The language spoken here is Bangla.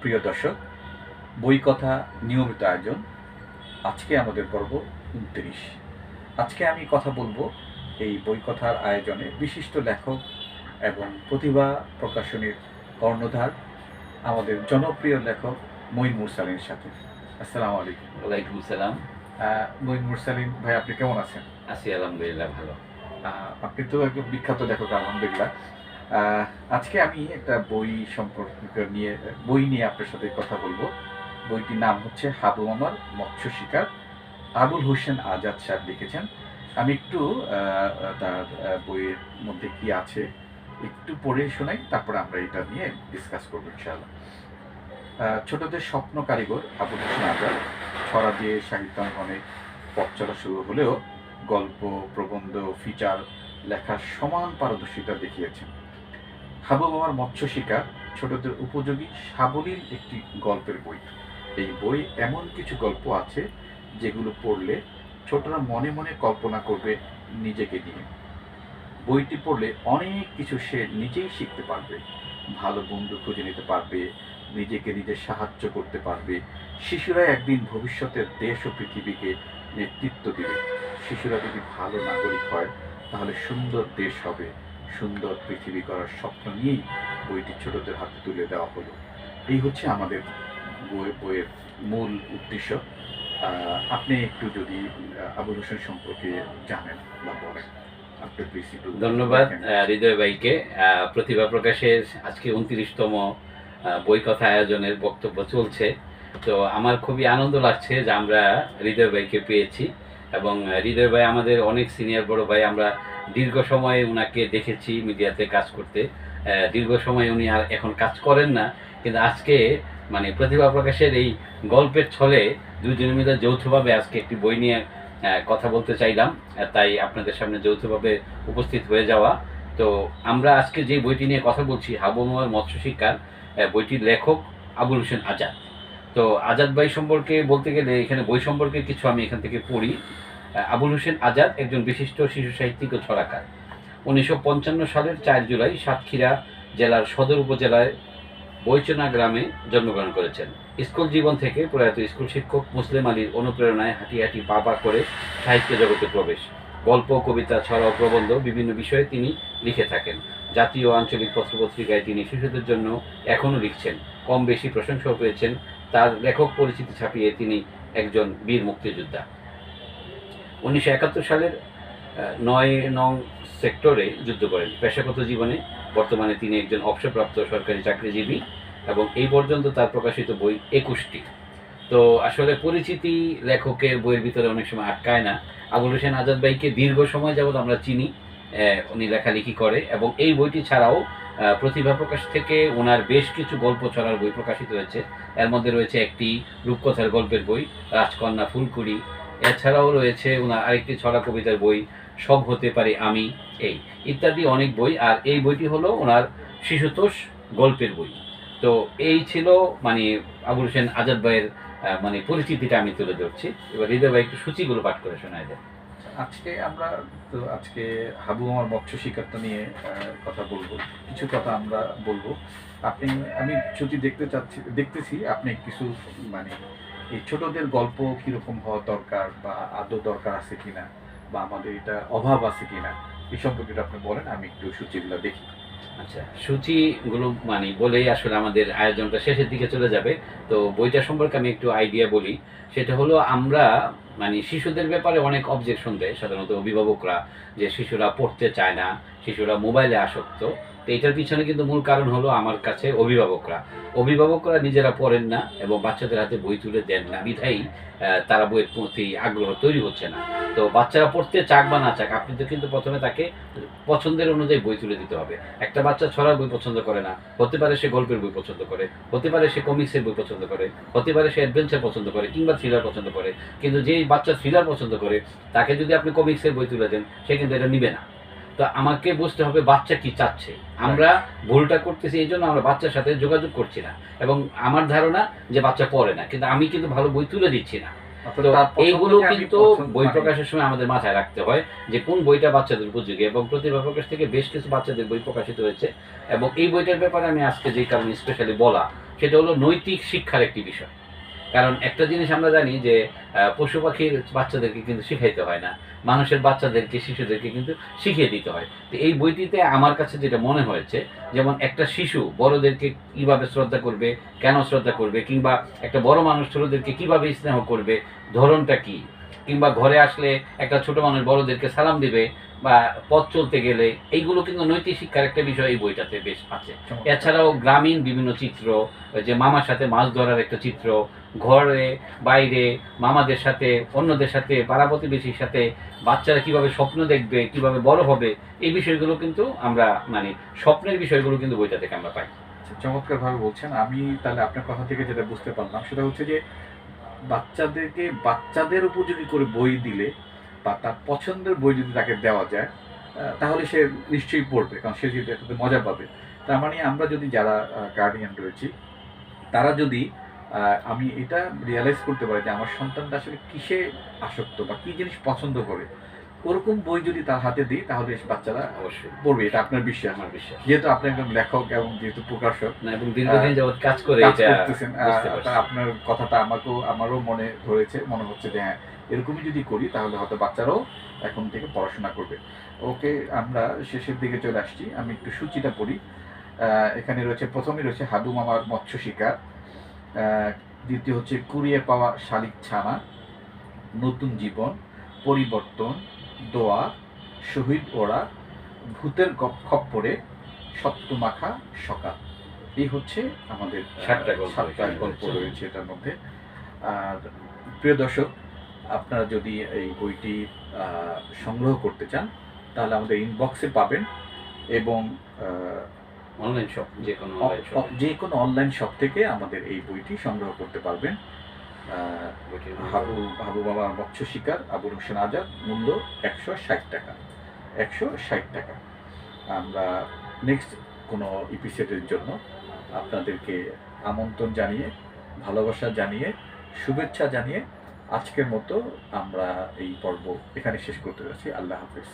প্রিয় দর্শক বই কথা নিয়মিত আয়োজন। আজকে আমাদের পর্ব উনত্রিশ। আজকে আমি কথা বলব এই বই কথার আয়োজনে বিশিষ্ট লেখক এবং প্রতিভা প্রকাশনীর কর্ণধার আমাদের জনপ্রিয় লেখক মঈন মুরসালিনের সাথে। আসসালামু আলাইকুম। ওয়ালাইকুম সালাম। আহ, মঈন মুরসালিন ভাই আপনি কেমন আছেন? আছি আলহামদুলিল্লাহ ভালো। আপনি তো একজন বিখ্যাত লেখক আলহামদুলিল্লাহ। আজকে আমি একটা বই সম্পর্কে নিয়ে, বই নিয়ে আপনার সাথে কথা বলব। বইটির নাম হচ্ছে হাবু আমার মৎস্য শিকার। আবুল হোসেন আজাদ সাহেব লিখেছেন। আমি একটু তার বইয়ের মধ্যে কি আছে একটু পড়ে শোনাই, তারপর আমরা এটা নিয়ে ডিসকাস করব ইনশাআল্লাহ। ছোটদের স্বপ্ন কারিগর আবুল হোসেন আজাদ। ছড়া দিয়ে সাহিত্যাঙ্গনে পথ চলা শুরু হলেও গল্প, প্রবন্ধ ফিচার লেখার সমান পারদর্শিতা দেখিয়েছেন। হাবু বাবার মৎস্য শিকার ছোটদের উপযোগী সাবলীল একটি গল্পের বই। এই বই এমন কিছু গল্প আছে যেগুলো পড়লে ছোটরা মনে মনে কল্পনা করবে নিজেকে নিয়ে। বইটি পড়লে অনেক কিছু সে নিজেই শিখতে পারবে। ভালো বন্ধু খুঁজে নিতে পারবে, নিজেকে নিজে সাহায্য করতে পারবে। শিশুরা একদিন ভবিষ্যতের দেশ ও পৃথিবীকে নেতৃত্ব দিবে। শিশুরা যদি ভালো নাগরিক হয়, তাহলে সুন্দর দেশ হবে। সুন্দর পৃথিবী করার স্বপ্ন নিয়েই বইটি ছোটদের হাতে তুলে দেওয়া হলো। এই হচ্ছে আমাদের বই বইয়ের মূল উদ্দেশ্য। আপনি একটু যদি আবুল হোসেন সম্পর্কে জানেন বা বলেন। ধন্যবাদ হৃদয় ভাইকে। প্রতিভা প্রকাশের আজকে উনত্রিশতম বই কথা আয়োজনের বক্তব্য চলছে। তো আমার খুবই আনন্দ লাগছে যে আমরা হৃদয় ভাইকে পেয়েছি। এবং হৃদয় ভাই আমাদের অনেক সিনিয়র বড় ভাই, আমরা দীর্ঘ সময় উনাকে দেখেছি মিডিয়াতে কাজ করতে। দীর্ঘ সময় উনি আর এখন কাজ করেন না। কিন্তু আজকে মানে প্রতিভা প্রকাশের এই গল্পের ছলে দুজনে মিলে যৌথভাবে আজকে একটি বই নিয়ে কথা বলতে চাইলাম। তাই আপনাদের সামনে যৌথভাবে উপস্থিত হয়ে যাওয়া। তো আমরা আজকে যে বইটি নিয়ে কথা বলছি হাবুমার মৎস্য শিক্ষার বইটির লেখক আবুল হোসেন আজাদ। তো আজাদ ভাই সম্পর্কে বলতে গেলে এখানে বই সম্পর্কে কিছু আমি এখান থেকে পড়ি। আবুল হোসেন আজাদ একজন বিশিষ্ট শিশু সাহিত্যিক ও ছড়াকার। উনিশশো পঞ্চান্ন সালের চার জুলাই সাতক্ষীরা জেলার সদর উপজেলায় বৈচনা গ্রামে জন্মগ্রহণ করেছেন। স্কুল জীবন থেকে প্রয়াত স্কুল শিক্ষক মুসলিম আলীর অনুপ্রেরণায় হাঁটি হাঁটি পা পা করে সাহিত্য জগতে প্রবেশ। গল্প, কবিতা ছড়া প্রবন্ধ বিভিন্ন বিষয়ে তিনি লিখে থাকেন। জাতীয় আঞ্চলিক পত্রপত্রিকায় তিনি শিশুদের জন্য এখনও লিখছেন। কম বেশি প্রশংসাও পেয়েছেন তার লেখক পরিচিতি ছাপিয়ে তিনি একজন বীর মুক্তিযোদ্ধা। উনিশশো একাত্তর সালের নয় নং সেক্টরে যুদ্ধ করেন। পেশাগত জীবনে বর্তমানে তিনি একজন অবসরপ্রাপ্ত সরকারি চাকরিজীবী এবং এই পর্যন্ত তার প্রকাশিত বই একুশটি। তো আসলে পরিচিতি লেখকের বইয়ের ভিতরে অনেক সময় আটকায় না। আবুল হোসেন আজাদ ভাইকে দীর্ঘ সময় যাবৎ আমরা চিনি। উনি লেখালেখি করে এবং এই বইটি ছাড়াও প্রতিভা প্রকাশ থেকে ওনার বেশ কিছু গল্প ছড়ার বই প্রকাশিত হয়েছে। এর মধ্যে রয়েছে একটি রূপকথার গল্পের বই, রাজকন্যা ফুলকুড়ি। এছাড়াও রয়েছে ওনার আরেকটি ছড়া কবিতার বই, সব হতে পারে আমি, এই ইত্যাদি অনেক বই। আর এই বইটি হলো ওনার শিশুতোষ গল্পের বই। তো এই ছিল মানে আবুল হোসেন আজাদ ভাইয়ের মানে পরিচিতিটা আমি তুলে ধরছি। এবার হৃদয় ভাই একটু সূচিগুলো পাঠ করে শোনায় দেয় আজকে আমরা তো আজকে হাবু আমার মৎস্য শিকারটা নিয়ে কথা বলব। কিছু কথা আমরা বলব। আপনি, আমি যদি দেখতে চাচ্ছি, দেখতেছি আপনি কিছু মানে এই ছোটদের গল্প কীরকম হওয়া দরকার বা আদৌ দরকার আছে কিনা বা আমাদের এটা অভাব আছে কিনা, এই সম্পর্কে আপনি বলেন, আমি একটু সূচিগুলো দেখি। আচ্ছা সূচিগুলো মানে বলেই আসলে আমাদের আয়োজনটা শেষের দিকে চলে যাবে। তো বইটা সম্পর্কে আমি একটু আইডিয়া বলি। সেটা হলো আমরা মানে শিশুদের ব্যাপারে অনেক অবজেকশন দেয় সাধারণত অভিভাবকরা যে শিশুরা পড়তে চায় না শিশুরা মোবাইলে আসক্ত। তো এটার পিছনে কিন্তু মূল কারণ হলো আমার কাছে অভিভাবকরা। অভিভাবকরা নিজেরা পড়েন না এবং বাচ্চাদের হাতে বই তুলে দেন না। বিধায়ী তারা বইয়ের প্রতি আগ্রহ তৈরি হচ্ছে না। তো বাচ্চারা পড়তে চাক বা না চাক আপনি তো কিন্তু প্রথমে তাকে পছন্দের অনুযায়ী বই তুলে দিতে হবে। একটা বাচ্চা ছড়ার বই পছন্দ করে না। হতে পারে সে গল্পের বই পছন্দ করে। হতে পারে সে কমিক্সের বই পছন্দ করে। হতে পারে সে অ্যাডভেঞ্চার পছন্দ করে কিংবা থ্রিলার পছন্দ করে। কিন্তু যেই বাচ্চা থ্রিলার পছন্দ করে, তাকে যদি আপনি কমিক্সের বই তুলে দেন, সে কিন্তু এটা নিবে না। তো আমাকে বুঝতে হবে বাচ্চা কি চাচ্ছে। আমরা ভুলটা করতেছি এই জন্য আমরা বাচ্চার সাথে যোগাযোগ করছি না। এবং আমার ধারণা যে বাচ্চা পড়ে না কিন্তু আমি কিন্তু ভালো বই তুলে দিচ্ছি না। তো এইগুলো কিন্তু বই প্রকাশের সময় আমাদের মাথায় রাখতে হয় যে কোন বইটা বাচ্চাদের উপযোগী এবং প্রতিভা প্রকাশ থেকে বেশ কিছু বাচ্চাদের বই প্রকাশিত হয়েছে। এবং এই বইটার ব্যাপারে আমি আজকে যে কারণে স্পেশালি বলা সেটা হলো নৈতিক শিক্ষার একটি বিষয়। কারণ একটা জিনিস আমরা জানি যে পশু পাখির বাচ্চাদেরকে কিন্তু শিখাইতে হয় না। মানুষের বাচ্চাদেরকে শিশুদেরকে কিন্তু শিখিয়ে দিতে হয়। তো এই বইটিতে আমার কাছে যেটা মনে হয়েছে যেমন একটা শিশু বড়দেরকে কীভাবে শ্রদ্ধা করবে কেন শ্রদ্ধা করবে কিংবা একটা বড় মানুষ ছোটদেরকে কীভাবে স্নেহ করবে ধরনটা কি? কিংবা ঘরে আসলে একটা ছোট মানুষ বড়দেরকে সালাম দিবে বা পথ চলতে গেলে এইগুলো কিন্তু নৈতিক শিক্ষার একটা বিষয় এই বইটাতে বেশ আছে। এছাড়াও গ্রামীণ বিভিন্ন চিত্র ওই যে মামার সাথে মাছ ধরার একটা চিত্র ঘরে, বাইরে, মামাদের সাথে, অন্যদের সাথে, পাড়া প্রতিবেশীর সাথে, বাচ্চারা কীভাবে স্বপ্ন দেখবে, কীভাবে বড় হবে, এই বিষয়গুলো কিন্তু আমরা মানে স্বপ্নের বিষয়গুলো কিন্তু বইটা থেকে আমরা পাই। চমৎকার ভাবে বলছেন। আমি তাহলে আপনার কথা থেকে যেটা বুঝতে পারলাম, সেটা হচ্ছে যে, বাচ্চাদেরকে, বাচ্চাদের উপযোগী করে বই দিলে, বা তার পছন্দের বই যদি তাকে দেওয়া যায় তাহলে সে নিশ্চয়ই পড়বে, কারণ সে যদি মজা পাবে। তার মানে আমরা যদি যারা গার্ডিয়ান রয়েছি, তারা যদি আমি এটা রিয়ালাইজ করতে পারি যে আমার সন্তানটা আসলে কিসে আসক্ত বা কি জিনিস পছন্দ করে। ওরকম বই যদি তার হাতে দিই তাহলে বাচ্চারা অবশ্যই। পড়বে। এটা আপনার বিশ্বাস। আমার বিশ্বাস। যেহেতু আপনি একজন লেখক এবং যেহেতু প্রকাশক এবং দীর্ঘদিন যাবৎ কাজ করে করতেছেন। আপনার কথাটা আমাকেও আমারও মনে ধরেছে মনে হচ্ছে যে হ্যাঁ এরকমই যদি করি তাহলে হয়তো বাচ্চারাও এখন থেকে পড়াশোনা করবে। ওকে আমরা শেষের দিকে চলে আসছি। আমি একটু সূচিটা পড়ি। আহ, এখানে রয়েছে প্রথমে রয়েছে হাবু মামার মৎস্য শিকার। দ্বিতীয় হচ্ছে কুড়িয়ে পাওয়া শালিক ছানা নতুন জীবন পরিবর্তন দোয়া শহীদ ওরা ভূতের খপ্পরে সপ্তমাখা সকাল এই হচ্ছে আমাদের সাতটা গল্প রয়েছে। এটার মধ্যে আর প্রিয় দর্শক আপনারা যদি এই বইটি সংগ্রহ করতে চান তাহলে আমাদের ইনবক্সে পাবেন এবং অনলাইন শপ যে কোনো অনলাইন শপ যে কোনো অনলাইন শপ থেকে আমাদের এই বইটি সংগ্রহ করতে পারবেন। হাবু হাবু বাবার মৎস্য শিকার আবুল হোসেন আজাদ মূল্য একশো ষাট টাকা। একশো ষাট টাকা। আমরা নেক্সট কোনো এপিসোডের জন্য আপনাদেরকে আমন্ত্রণ জানিয়ে ভালোবাসা জানিয়ে শুভেচ্ছা জানিয়ে আজকের মতো আমরা এই পর্ব এখানে শেষ করতে যাচ্ছি। আল্লাহ হাফেজ।